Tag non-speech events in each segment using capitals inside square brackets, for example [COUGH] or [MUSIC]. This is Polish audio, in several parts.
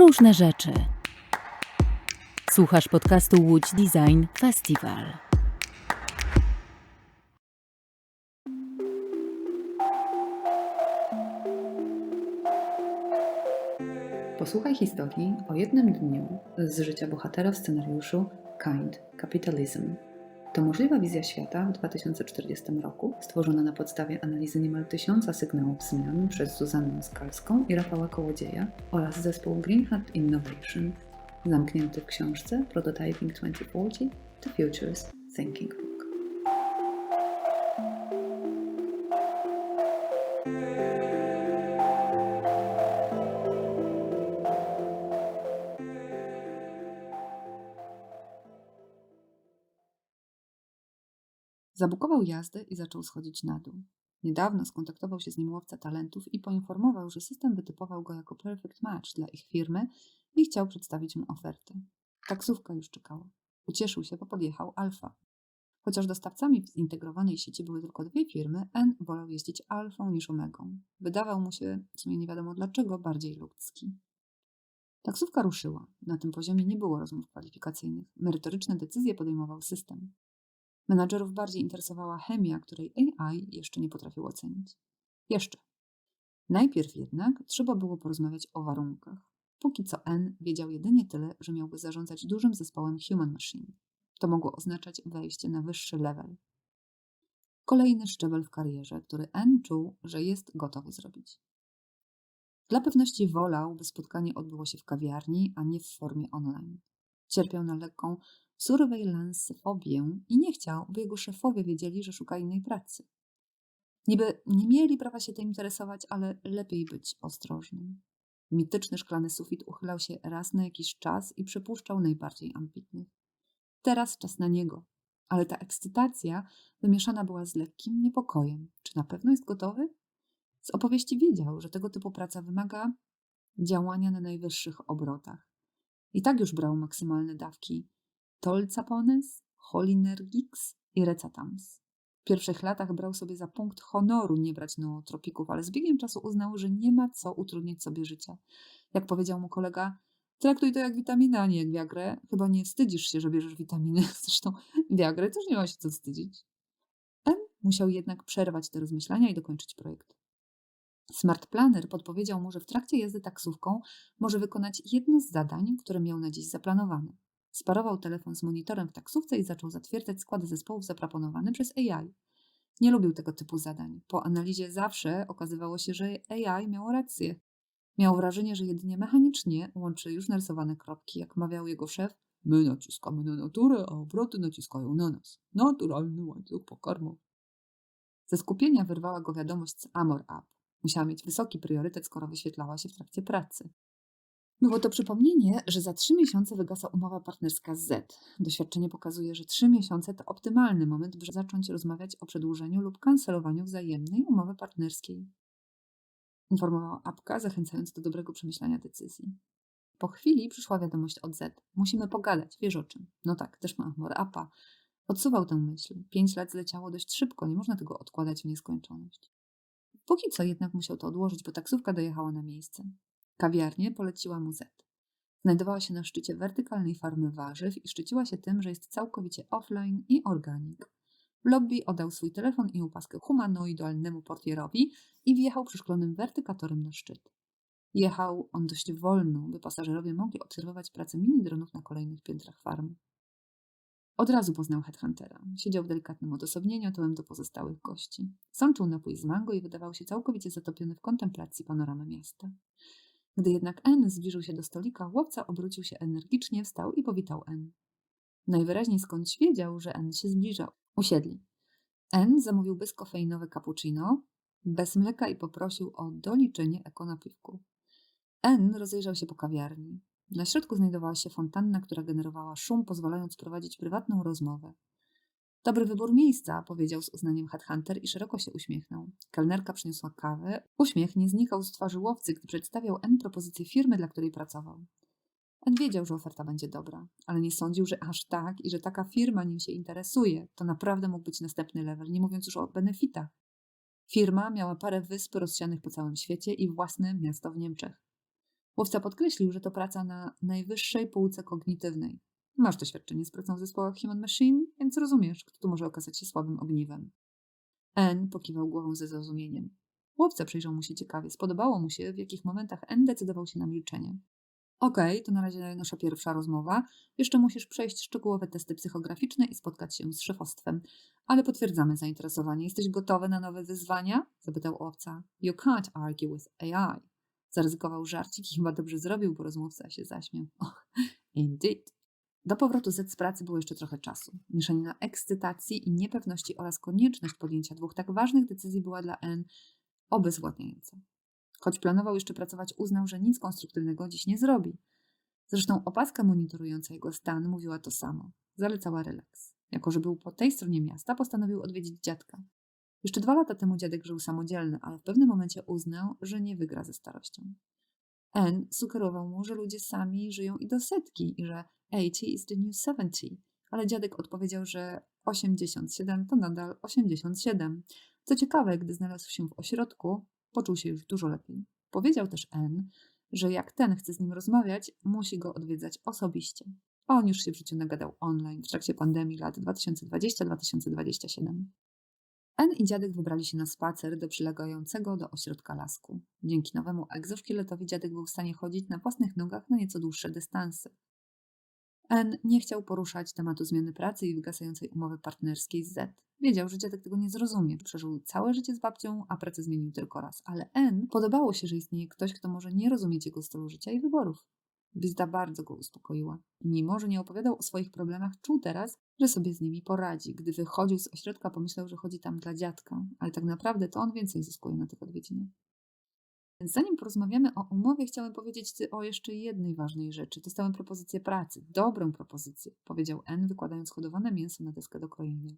różne rzeczy. Słuchasz podcastu Łódź Design Festival. Posłuchaj historii o jednym dniu z życia bohatera w scenariuszu Kind Capitalism. To możliwa wizja świata w 2040 roku, stworzona na podstawie analizy niemal tysiąca sygnałów zmian przez Zuzannę Skalską i Rafała Kołodzieja oraz zespół Green Hat Innovation, zamknięty w książce Prototyping 2040 – The Futures Thinking Zabukował jazdę i zaczął schodzić na dół. Niedawno skontaktował się z nim łowca talentów i poinformował, że system wytypował go jako perfect match dla ich firmy i chciał przedstawić mu ofertę. Taksówka już czekała. Ucieszył się, bo podjechał Alfa. Chociaż dostawcami w zintegrowanej sieci były tylko dwie firmy, N wolał jeździć Alfą niż Omegą. Wydawał mu się, w sumie nie wiadomo dlaczego, bardziej ludzki. Taksówka ruszyła. Na tym poziomie nie było rozmów kwalifikacyjnych. Merytoryczne decyzje podejmował system. Menadżerów bardziej interesowała chemia, której AI jeszcze nie potrafił ocenić. Jeszcze. Najpierw jednak trzeba było porozmawiać o warunkach. Póki co N wiedział jedynie tyle, że miałby zarządzać dużym zespołem Human Machine. To mogło oznaczać wejście na wyższy level. Kolejny szczebel w karierze, który N czuł, że jest gotowy zrobić. Dla pewności wolał, by spotkanie odbyło się w kawiarni, a nie w formie online. Cierpiał na lekką surveillance-fobię i nie chciał, by jego szefowie wiedzieli, że szuka innej pracy. Niby nie mieli prawa się tym interesować, ale lepiej być ostrożnym. Mityczny szklany sufit uchylał się raz na jakiś czas i przepuszczał najbardziej ambitnych. Teraz czas na niego, ale ta ekscytacja wymieszana była z lekkim niepokojem. Czy na pewno jest gotowy? Z opowieści wiedział, że tego typu praca wymaga działania na najwyższych obrotach. I tak już brał maksymalne dawki Tolcapones, Cholinergix i Recatams. W pierwszych latach brał sobie za punkt honoru nie brać nootropików, ale z biegiem czasu uznał, że nie ma co utrudniać sobie życia. Jak powiedział mu kolega, traktuj to jak witaminę, a nie jak wiagrę. Chyba nie wstydzisz się, że bierzesz witaminy. [LAUGHS] Zresztą wiagrę też nie ma się co wstydzić. M musiał jednak przerwać te rozmyślania i dokończyć projekt. Smart Planner podpowiedział mu, że w trakcie jazdy taksówką może wykonać jedno z zadań, które miał na dziś zaplanowane. Sparował telefon z monitorem w taksówce i zaczął zatwierdzać składy zespołów zaproponowane przez AI. Nie lubił tego typu zadań. Po analizie zawsze okazywało się, że AI miało rację. Miał wrażenie, że jedynie mechanicznie łączy już narysowane kropki, jak mawiał jego szef. My naciskamy na naturę, a obroty naciskają na nas. Naturalny łańcuch pokarmowy. Ze skupienia wyrwała go wiadomość z Amor App. Musiała mieć wysoki priorytet, skoro wyświetlała się w trakcie pracy. Było to przypomnienie, że za trzy miesiące wygasa umowa partnerska z Z. Doświadczenie pokazuje, że trzy miesiące to optymalny moment, by zacząć rozmawiać o przedłużeniu lub kancelowaniu wzajemnej umowy partnerskiej. Informowała apka, zachęcając do dobrego przemyślania decyzji. Po chwili przyszła wiadomość od Z. Musimy pogadać, wiesz o czym. No tak, też ma Amor Appa. Odsuwał tę myśl. Pięć lat zleciało dość szybko, nie można tego odkładać w nieskończoność. Póki co jednak musiał to odłożyć, bo taksówka dojechała na miejsce. Kawiarnię poleciła mu Z. Znajdowała się na szczycie wertykalnej farmy warzyw i szczyciła się tym, że jest całkowicie offline i organik. W lobby oddał swój telefon i upaskę humanoidalnemu portierowi i wjechał przeszklonym wertykatorem na szczyt. Jechał on dość wolno, by pasażerowie mogli obserwować pracę mini-dronów na kolejnych piętrach farmy. Od razu poznał headhuntera. Siedział w delikatnym odosobnieniu, tyłem do pozostałych gości. Sączył napój z mango i wydawał się całkowicie zatopiony w kontemplacji panoramy miasta. Gdy jednak N zbliżył się do stolika, łowca obrócił się energicznie, wstał i powitał N. Najwyraźniej skądś wiedział, że N się zbliża. Usiedli. N zamówił bezkofeinowe cappuccino, bez mleka i poprosił o doliczenie eko napiwku. N rozejrzał się po kawiarni. Na środku znajdowała się fontanna, która generowała szum, pozwalając prowadzić prywatną rozmowę. Dobry wybór miejsca, powiedział z uznaniem headhunter i szeroko się uśmiechnął. Kelnerka przyniosła kawę. Uśmiech nie znikał z twarzy łowcy, gdy przedstawiał N propozycję firmy, dla której pracował. N wiedział, że oferta będzie dobra, ale nie sądził, że aż tak i że taka firma nim się interesuje. To naprawdę mógł być następny level, nie mówiąc już o benefitach. Firma miała parę wysp rozsianych po całym świecie i własne miasto w Niemczech. Łowca podkreślił, że to praca na najwyższej półce kognitywnej. Masz doświadczenie z pracą w zespołach Human Machine, więc rozumiesz, kto tu może okazać się słabym ogniwem. N pokiwał głową ze zrozumieniem. Łowca przyjrzał mu się ciekawie. Spodobało mu się, w jakich momentach N decydował się na milczenie. Okej, to na razie nasza pierwsza rozmowa. Jeszcze musisz przejść szczegółowe testy psychograficzne i spotkać się z szefostwem. Ale potwierdzamy zainteresowanie. Jesteś gotowy na nowe wyzwania? Zapytał łowca. You can't argue with AI. Zaryzykował żarcik i chyba dobrze zrobił, bo rozmówca się zaśmiał. Och, indeed. Do powrotu Z z pracy było jeszcze trochę czasu. Mieszanina ekscytacji i niepewności oraz konieczność podjęcia dwóch tak ważnych decyzji była dla N obezwładniająca. Choć planował jeszcze pracować, uznał, że nic konstruktywnego dziś nie zrobi. Zresztą opaska monitorująca jego stan mówiła to samo. Zalecała relaks. Jako, że był po tej stronie miasta, postanowił odwiedzić dziadka. Jeszcze dwa lata temu dziadek żył samodzielny, ale w pewnym momencie uznał, że nie wygra ze starością. N sugerował mu, że ludzie sami żyją i do setki i że 80 is the new 70, ale dziadek odpowiedział, że 87 to nadal 87. Co ciekawe, gdy znalazł się w ośrodku, poczuł się już dużo lepiej. Powiedział też N, że jak ten chce z nim rozmawiać, musi go odwiedzać osobiście. On już się w życiu nagadał online w trakcie pandemii lat 2020-2027. N i dziadek wybrali się na spacer do przylegającego do ośrodka lasku. Dzięki nowemu egzoszkieletowi dziadek był w stanie chodzić na własnych nogach na nieco dłuższe dystanse. N nie chciał poruszać tematu zmiany pracy i wygasającej umowy partnerskiej z Z. Wiedział, że dziadek tego nie zrozumie. Przeżył całe życie z babcią, a pracę zmienił tylko raz. Ale N podobało się, że istnieje ktoś, kto może nie rozumieć jego stylu życia i wyborów. Bizda bardzo go uspokoiła. Mimo, że nie opowiadał o swoich problemach, czuł teraz, że sobie z nimi poradzi. Gdy wychodził z ośrodka, pomyślał, że chodzi tam dla dziadka, ale tak naprawdę to on więcej zyskuje na tych odwiedzinach. Więc zanim porozmawiamy o umowie, chciałem powiedzieć Ci o jeszcze jednej ważnej rzeczy. Dostałem propozycję pracy. Dobrą propozycję, powiedział N, wykładając hodowane mięso na deskę do krojenia.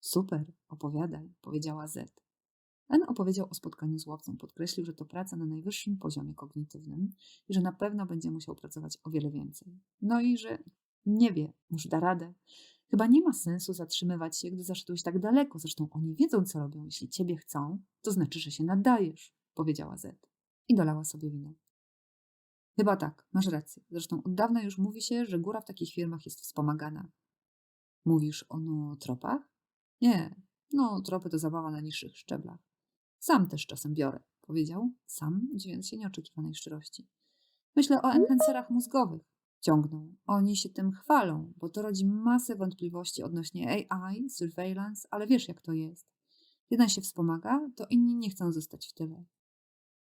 Super, opowiadaj, powiedziała Z. N opowiedział o spotkaniu z łowcą. Podkreślił, że to praca na najwyższym poziomie kognitywnym i że na pewno będzie musiał pracować o wiele więcej. No i że nie wie, może da radę. Chyba nie ma sensu zatrzymywać się, gdy zaszedłeś tak daleko. Zresztą oni wiedzą, co robią. Jeśli ciebie chcą, to znaczy, że się nadajesz, powiedziała Z. I dolała sobie wino. Chyba tak, masz rację. Zresztą od dawna już mówi się, że góra w takich firmach jest wspomagana. Mówisz o nootropach? Nie, no tropy to zabawa na niższych szczeblach. Sam też czasem biorę, powiedział, sam, dziwiąc się nieoczekiwanej szczerości. Myślę o enhancerach mózgowych. Ciągnął. Oni się tym chwalą, bo to rodzi masę wątpliwości odnośnie AI, surveillance, ale wiesz jak to jest. Jeden się wspomaga, to inni nie chcą zostać w tyle.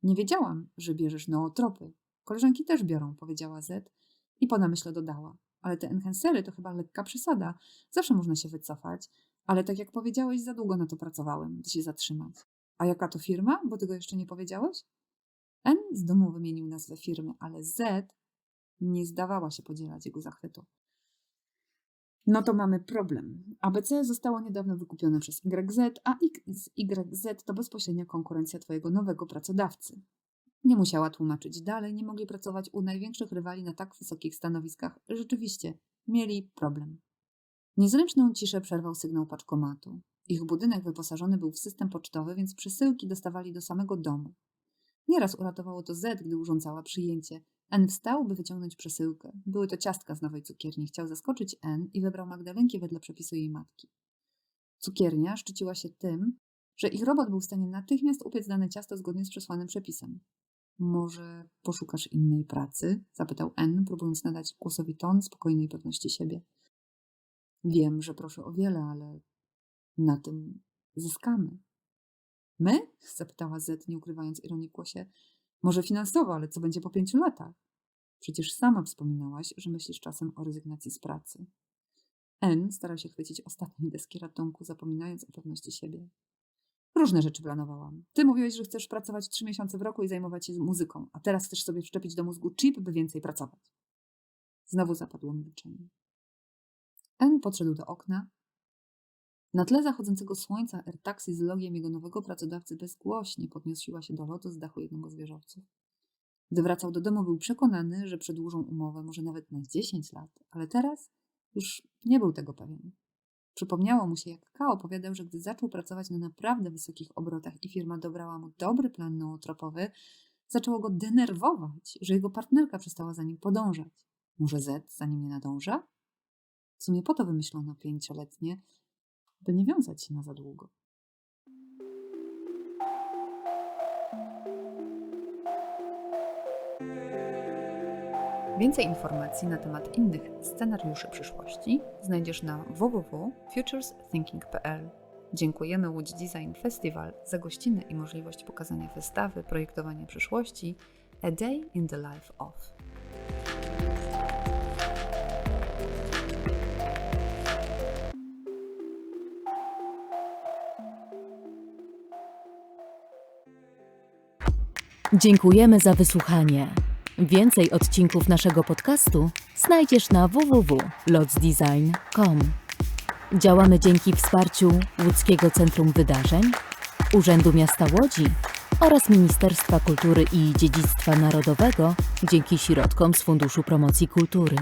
Nie wiedziałam, że bierzesz nootropy. Koleżanki też biorą, powiedziała Z i po namyśle dodała. Ale te enhancery to chyba lekka przesada. Zawsze można się wycofać, ale tak jak powiedziałeś, za długo na to pracowałem, by się zatrzymać. A jaka to firma? Bo tego jeszcze nie powiedziałeś? N z domu wymienił nazwę firmy, ale Z nie zdawała się podzielać jego zachwytu. No to mamy problem. ABC zostało niedawno wykupione przez YZ, a YZ to bezpośrednia konkurencja Twojego nowego pracodawcy. Nie musiała tłumaczyć dalej, nie mogli pracować u największych rywali na tak wysokich stanowiskach. Rzeczywiście, mieli problem. Niezręczną ciszę przerwał sygnał paczkomatu. Ich budynek wyposażony był w system pocztowy, więc przesyłki dostawali do samego domu. Nieraz uratowało to Z, gdy urządzała przyjęcie. N wstał, by wyciągnąć przesyłkę. Były to ciastka z nowej cukierni. Chciał zaskoczyć N i wybrał Magdalenki wedle przepisu jej matki. Cukiernia szczyciła się tym, że ich robot był w stanie natychmiast upiec dane ciasto zgodnie z przesłanym przepisem. Może poszukasz innej pracy? zapytał N, próbując nadać głosowi ton spokojnej pewności siebie. Wiem, że proszę o wiele, ale na tym zyskamy. My? zapytała Z, nie ukrywając ironii w głosie. Może finansowo, ale co będzie po pięciu latach? Przecież sama wspominałaś, że myślisz czasem o rezygnacji z pracy. N starał się chwycić ostatniej deski ratunku, zapominając o pewności siebie. Różne rzeczy planowałam. Ty mówiłeś, że chcesz pracować trzy miesiące w roku i zajmować się muzyką, a teraz chcesz sobie wszczepić do mózgu chip, by więcej pracować. Znowu zapadło milczenie. N podszedł do okna. Na tle zachodzącego słońca AirTaxi z logiem jego nowego pracodawcy bezgłośnie podniosła się do lotu z dachu jednego z wieżowców. Gdy wracał do domu, był przekonany, że przedłużą umowę, może nawet na 10 lat, ale teraz już nie był tego pewien. Przypomniało mu się, jak K opowiadał, że gdy zaczął pracować na naprawdę wysokich obrotach i firma dobrała mu dobry plan nootropowy, Zaczęło go denerwować, że jego partnerka przestała za nim podążać. Może Z za nim nie nadąża? W sumie po to wymyślono pięcioletnie, by nie wiązać się na za długo. Więcej informacji na temat innych scenariuszy przyszłości znajdziesz na www.futuresthinking.pl. Dziękujemy Łódź Design Festival za gościnę i możliwość pokazania wystawy Projektowanie przyszłości A Day in the Life of. Dziękujemy za wysłuchanie. Więcej odcinków naszego podcastu znajdziesz na www.lotsdesign.com. Działamy dzięki wsparciu Łódzkiego Centrum Wydarzeń, Urzędu Miasta Łodzi oraz Ministerstwa Kultury i Dziedzictwa Narodowego dzięki środkom z Funduszu Promocji Kultury.